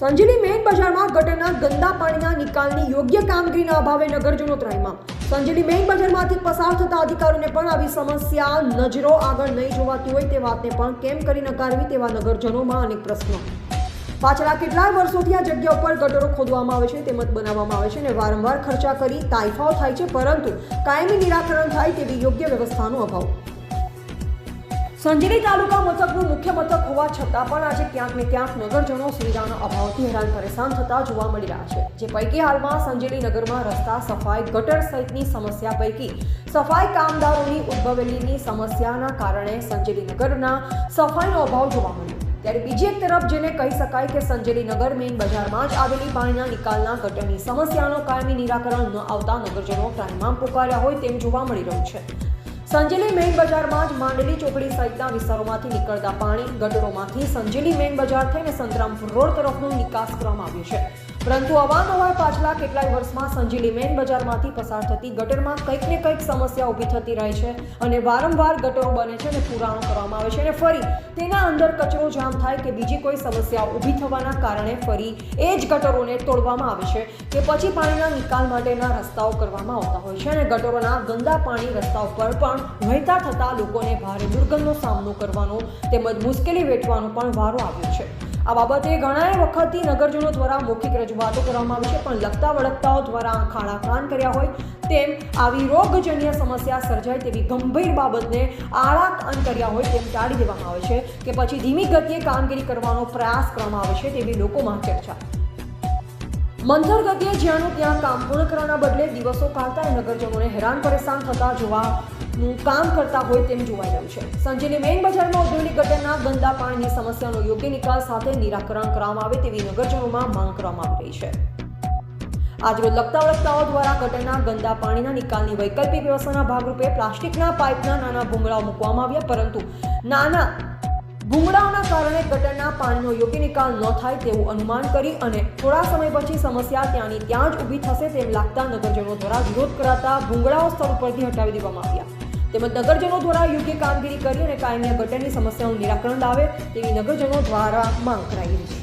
Sanjeli main બજારમાં ગટરના ગંદા પાણીના નિકાલની યોગ્ય કામગીરીના અભાવે નગરજનો ત્રાહીમાં સંજેલી મેઇન બજારમાંથી પસાર થતા અધિકારીઓને પણ આવી સમસ્યા નજરો આગળ નહીં જોવાતી હોય તે વાતને પણ કેમ કરી નકારવી તેવા નગરજનોમાં અનેક પ્રશ્નો. પાછલા કેટલાય વર્ષોથી આ જગ્યા ઉપર ગટરો ખોદવામાં આવે છે, તેમજ બનાવવામાં આવે છે અને વારંવાર ખર્ચા કરી તાઇફાઓ થાય છે, પરંતુ કાયમી નિરાકરણ થાય તેવી યોગ્ય વ્યવસ્થાનો અભાવ. સંજેલી તાલુકા મથકનું મુખ્ય મથક હોવા છતાં પણ આજે ક્યાંક ને ક્યાંક નગરજનો સુવિધાના અભાવથી હેરાન પરેશાન થતા જોવા મળી રહ્યા છે. જે પૈકી હાલમાં સંજેલી નગરમાં રસ્તા સફાઈ ગટર સહિતની સમસ્યા પૈકી સફાઈ કામદારોની ઉદ્ભવેલીની સમસ્યાના કારણે સંજેલી નગરના સફાઈનો અભાવ જોવા મળ્યો. ત્યારે બીજી એક તરફ જેને કહી શકાય કે સંજેલી નગર મેઇન બજારમાં જ આવેલી પાણીના નિકાલના ગટરની સમસ્યાનો કાયમી નિરાકરણ ન આવતા નગરજનો ત્રાહિમામ પુકાર્યા હોય તેમ જોવા મળી રહ્યું છે. સંજેલી મેઇન બજારમાં જ માંડલી ચોકડી સહિતના વિસ્તારોમાંથી નીકળતા પાણી ગટરોમાંથી સંજેલી મેઇન બજાર થઈને સંતરામપુર રોડ તરફનો નિકાસ કરવામાં આવ્યો છે. પરંતુ અવારનવાર પાછલા કેટલાય વર્ષમાં સંજીલી મેઇન બજારમાંથી પસાર થતી ગટરમાં કંઈક ને કંઈક સમસ્યા ઊભી થતી રહે છે અને વારંવાર ગટરો બને છે અને પુરાણો કરવામાં આવે છે અને ફરી તેના અંદર કચરો જામ થાય કે બીજી કોઈ સમસ્યા ઊભી થવાના કારણે ફરી એ જ ગટરોને તોડવામાં આવે છે કે પછી પાણીના નિકાલ માટેના રસ્તાઓ કરવામાં આવતા હોય છે અને ગટરોના ગંદા પાણી રસ્તા ઉપર પણ વહેતા થતાં લોકોને ભારે દુર્ગંધનો સામનો કરવાનો તેમજ મુશ્કેલી વેઠવાનો પણ વારો આવ્યો છે. આ બાબતે ઘણાય વખતથી નગરજનો દ્વારા મૌખિક રજૂઆતો કરવામાં આવી છે, પણ લગતા વળગતાઓ દ્વારા ખાડા કાન કર્યા હોય તેમ આવી રોગજન્ય સમસ્યા સર્જાય તેવી ગંભીર બાબતને આળા કાન કર્યા હોય તેમ ટાળી દેવામાં આવે છે કે પછી ધીમી ગતિએ કામગીરી કરવાનો પ્રયાસ કરવામાં આવે છે તેવી લોકોમાં ચર્ચા. મંથર ગતિએ જ્યાંનું ત્યાં કામ પૂર્ણ કરવાના બદલે દિવસો કાઢતા નગરજનોને હેરાન પરેશાન થતા જોવાનું કામ કરતા હોય તેમ જોવાઈ રહ્યું છે. સંજયની મેઇન બજારમાં ઔદ્યોગિક ગટરના ગંદા પાણીની સમસ્યાનો યોગ્ય નિકાલ સાથે નિરાકરણ કરવામાં આવે તેવી નગરજનોમાં માંગ કરવામાં આવી રહી છે. આજરોજ લગતા વળગતાઓ દ્વારા ગટરના ગંદા પાણીના નિકાલની વૈકલ્પિક વ્યવસ્થાના ભાગરૂપે પ્લાસ્ટિકના પાઇપના નાના ભૂંગળાઓ મૂકવામાં આવ્યા, પરંતુ નાના ભૂંગળાઓના કારણે ગટરના પાણીનો યોગ્ય નિકાલ ન થાય તેવું અનુમાન કરી અને થોડા સમય પછી સમસ્યા ત્યાંની ત્યાં જ ઊભી થશે તેમ લાગતા નગરજનો દ્વારા વિરોધ કરાતા ભૂંગળાઓ સ્થળ ઉપરથી હટાવી દેવામાં આવ્યા. તેમજ નગરજનો દ્વારા યોગ્ય કામગીરી કરી અને કાયમી ગટરની સમસ્યાનું નિરાકરણ લાવે તેવી નગરજનો દ્વારા માંગ કરાઈ છે.